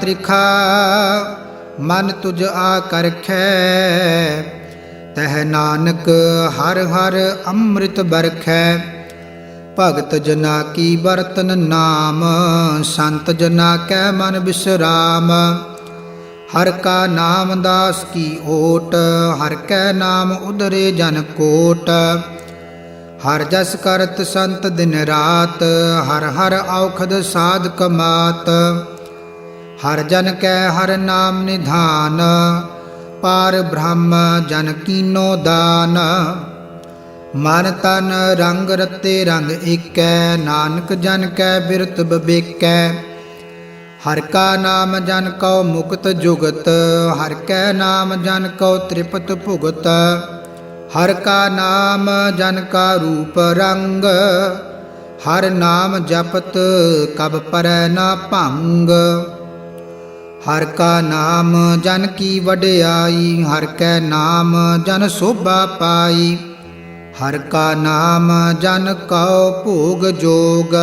ਤ੍ਰਿਖਾ, ਮਨ ਤੁਝ ਆ ਕਰਖੈ। ਤਹ ਨਾਨਕ ਹਰ ਹਰ ਅੰਮ੍ਰਿਤ ਬਰਖੈ। ਭਗਤ ਜਨਾ ਕੀ ਬਰਤਨ ਨਾਮ, ਸੰਤ ਜਨਾ ਕੈ ਮਨ ਬਿਸਰਾਮ। ਹਰ ਕਾ ਨਾਮ ਦਾਸ ਕੀ ਓਟ, ਹਰ ਕੈ ਨਾਮ ਉਦਰੇ ਜਨ ਕੋਟ। ਹਰ ਜਸ ਕਰਤ ਸੰਤ ਦਿਨ ਰਾਤ, ਹਰ ਹਰ ਔਖਦ ਸਾਧ ਕਮਾਤ। ਹਰ ਜਨ ਕੈ ਹਰ ਨਾਮ ਨਿਧਾਨ, ਪਾਰ ਬ੍ਰਹਮ ਜਨ ਕੀਨੋ ਦਾਨ। ਮਨ ਤਨ ਰੰਗ ਰਤੇ ਰੰਗ ਏਕੈ, ਨਾਨਕ ਜਨ ਕੈ ਬਿਰਤ ਬਬੇਕੈ ਹਰ ਕਾ ਨਾਮ ਜਨ ਕਉ ਮੁਕਤ ਜੁਗਤ, ਹਰ ਕੈ ਨਾਮ ਜਨ ਕਉ ਤ੍ਰਿਪਤ ਭੁਗਤ। ਹਰ ਕਾ ਨਾਮ ਜਨ ਕਾ ਰੂਪ ਰੰਗ, ਹਰ ਨਾਮ ਜਪਤ ਕਬ ਪਰੈ ਨਾ ਭੰਗ। ਹਰ ਕਾ ਨਾਮ ਜਨ ਕੀ ਵਡਿਆਈ, ਹਰ ਕੈ ਨਾਮ ਜਨ ਸੋਭਾ ਪਾਈ। ਹਰ ਕਾ ਨਾਮ ਜਨ ਕਉ ਭੋਗ ਜੋਗ।